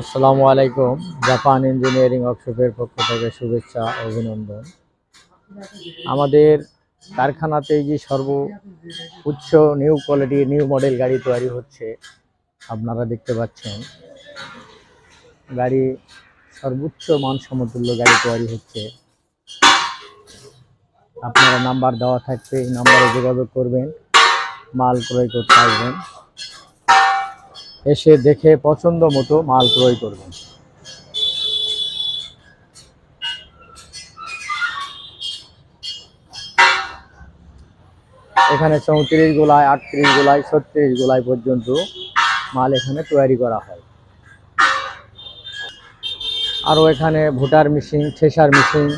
আসসালামু আলাইকুম, Japan engineering ওয়ার্কশপের পক্ষ থেকে শুভেচ্ছা অভিনন্দন। আমাদের কারখানাতে যে সর্ব উচ্চ নিউ কোয়ালিটি, নিউ মডেল গাড়ি তৈরি হচ্ছে, আপনারা দেখতে পাচ্ছেন। গাড়ি সর্বোচ্চ মান সমতুল্য গাড়ি তৈরি হচ্ছে। আপনারা নাম্বার দেওয়া থাকবে, এই নাম্বারে যোগাযোগ করবেন, মাল ক্রয় করতে আসবেন। এসে দেখে পছন্দ মতো মাল ক্রয় করবেন। এখানে চৌত্রিশ গোলায়, আটত্রিশ গোলায়, ছত্রিশ গোলায় পর্যন্ত মাল এখানে তৈরি করা হয়। আরও এখানে ভোটার মেশিন, ঠেসার মেশিন